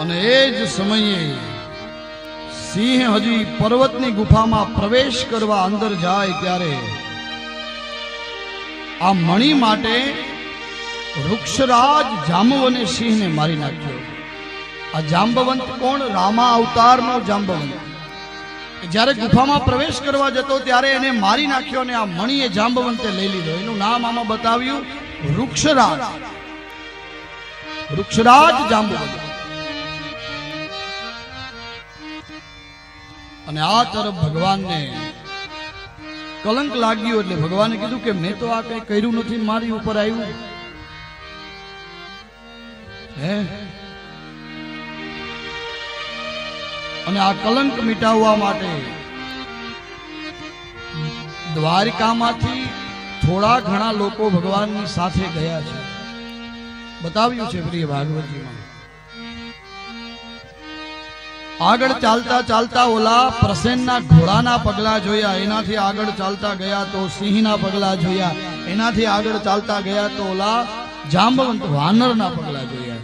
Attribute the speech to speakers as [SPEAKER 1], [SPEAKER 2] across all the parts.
[SPEAKER 1] અને એ જ સમયે સિંહ હજી પર્વતની ગુફામાં પ્રવેશ કરવા અંદર જાય ત્યારે આ મણી માટે વૃક્ષરાજ જાંબવને સિંહને મારી નાખ્યો. આ જાંબવંત કોણ? રામા અવતારનો જાંબવંત. જ્યારે ગુફામાં પ્રવેશ કરવા જતો ત્યારે એને મારી નાખ્યો અને આ મણીએ જાંબવંતે લઈ લીધો. એનું નામ આમાં બતાવ્યું વૃક્ષરાજ. વૃક્ષરાજ જાંબવંત. અને આ તરફ ભગવાનને કલંક લાગ્યું એટલે ભગવાને કીધું કે મેં તો આ કઈ કર્યું નથી, મારી ઉપર આવ્યું. હે? અને આ કલંક મિટાવવા માટે દ્વારિકામાંથી થોડા ઘણા લોકો ભગવાનની સાથે ગયા છે. બતાવ્યું છે પ્રિય ભાગવતજીમાં આગળ ચાલતા ચાલતા ઓલા પ્રસેનના ઘોડાના પગલા જોયા. એનાથી આગળ ચાલતા ગયા તો સિંહના પગલા જોયા. એનાથી આગળ ચાલતા ગયા તો ઓલા જાંબવંત વાનરના પગલા જોયા.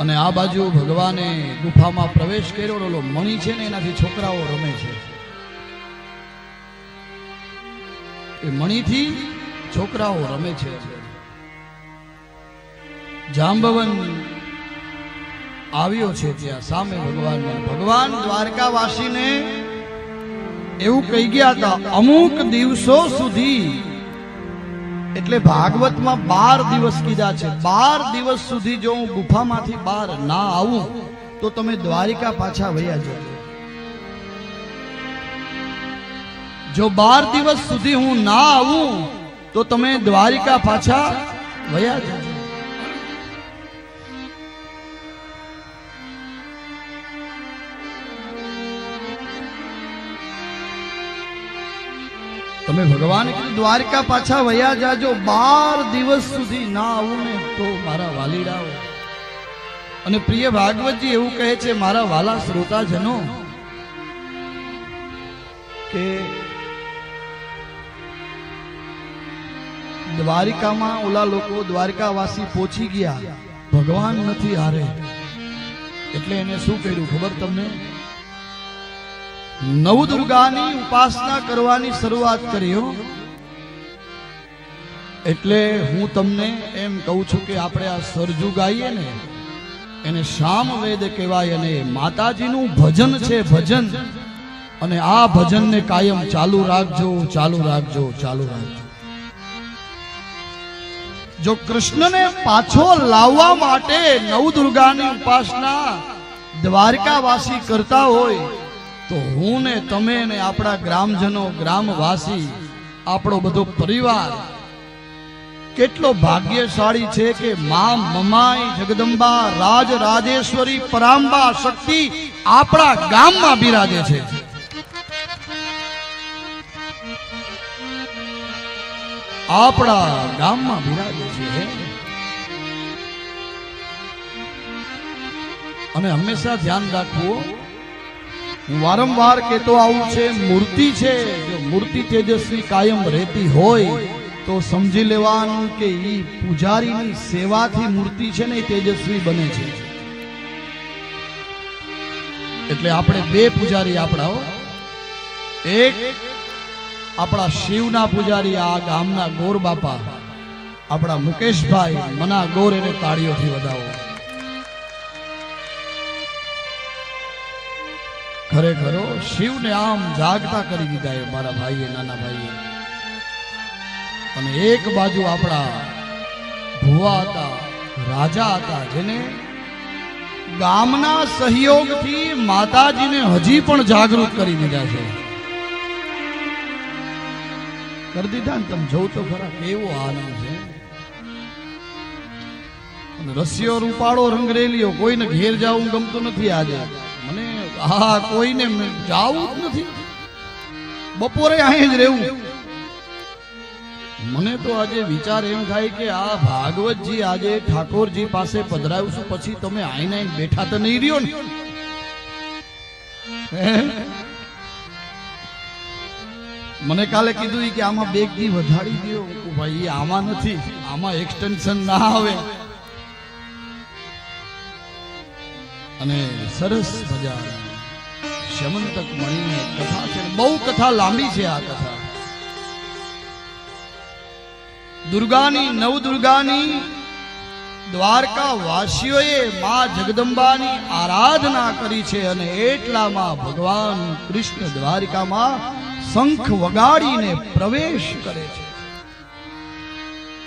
[SPEAKER 1] અને આ બાજુ ભગવાને ગુફામાં પ્રવેશ કર્યો ઓલો મણી છે ને એનાથી છોકરાઓ રમે છે. એ મણીથી છોકરાઓ રમે છે. જાંબવન આવ્યો છે ત્યાં સામે ભગવાન. ભગવાન દ્વારકાવાસીને એવું કહી ગયા હતા, અમુક દિવસો સુધી, એટલે ભાગવતમાં બાર દિવસ કીધા છે, બાર દિવસ સુધી જો હું ગુફામાંથી બહાર ના આવું, તો તમે દ્વારિકા પાછા વયા જજો. જો બાર દિવસ સુધી હું ના આવું, તો તમે દ્વારિકા પાછા વયા જજો. તમે ભગવાન કીધું, દ્વારકા પાછા વયા જાજો, બાર દિવસ સુધી ના આવું ને તો મારા વાલીડાઓ અને પ્રિય ભાગવતજી એવું કહે છે, મારા વાલા શ્રોતાજનો, કે દ્વારિકામાં ઓલા લોકો દ્વારકાવાસી પહોંચી ગયા, ભગવાન નથી હારે. એટલે એને શું કર્યું ખબર તમને? નવદુર્ગાની ઉપાસના કરવાની શરૂઆત કરી એટલે હું તમને એમ કહું છું કે આપણે આ સરજુ ગાઈએ ને, એને શામ વેદ કહેવાય અને માતાજીનું ભજન છે ભજન. અને આ ભજનને કાયમ ચાલુ રાખજો ચાલુ રાખજો ચાલુ રાખજો. જો કૃષ્ણને પાછો લાવવા માટે નવદુર્ગાની ઉપાસના દ્વારકાવાસી કરતા હોય તો હું ને તમે ને આપણા ગ્રામજનો, ગ્રામવાસી, આપણો બધો પરિવાર કેટલો ભાગ્યશાળી છે કે મા મમાઈ જગદંબા રાજ રાજેશ્વરી પરાંબા શક્તિ આપણા ગામમાં બિરાજે છે. આપણા ગામમાં બિરાજે છે. અને હંમેશા ધ્યાન રાખવું હું વારંવાર કહેતો આવું છે, મૂર્તિ છે. મૂર્તિ તેજસ્વી કાયમ રહેતી હોય, તો સમજી લેવાનું કે એ પૂજારીની સેવાથી મૂર્તિ છે ને એ તેજસ્વી બને છે. એટલે આપણે બે પૂજારી આપણા એક આપણા શિવના પૂજારી, આ ગામના ગોર બાપા. આપણા મુકેશભાઈ, મના ગોર એને તાળીઓથી વધાવો. ખરેખરો શિવને આમ જાગતા કરી દીધા એ મારા ભાઈએ, નાના ભાઈએ. અને એક બાજુ આપણા ભુવા હતા, રાજા હતા, જેને ગામના સહયોગથી માતાજીને હજી પણ જાગૃત કરી દીધા છે. કરી દીધા ને તમે જોવ તો ખરા કેવો આનંદ છે. રસિયો રૂપાળો રંગરેલીઓ કોઈને ઘેર જવું ગમતું નથી આજે. હા, કોઈને જાવું જ નથી. બપોરે અહીં જ રહેવું. મને તો આજે વિચાર એમ થાય કે આ ભાગવતજી આજે ઠાકોરજી પાસે પધરાવ્યું છું પછી તમે આઈને આઈને બેઠા તો નહીં રહ્યો ને. મને કાલે કીધું કે આમાં બે દી વધારી દો ભાઈ આમાં નથી. આમાં એક્સટેન્શન ના આવે. અને સરસ મજા શમંતક મણીની એક કથા છે. બહુ કથા લાંબી છે આ કથા. દુર્ગાની નવ દુર્ગાની દ્વારકા વાસીઓએ મા જગદંબાની આરાધના કરી છે અને એટલામાં ભગવાન કૃષ્ણ દ્વારિકામાં શંખ વગાડીને પ્રવેશ કરે છે.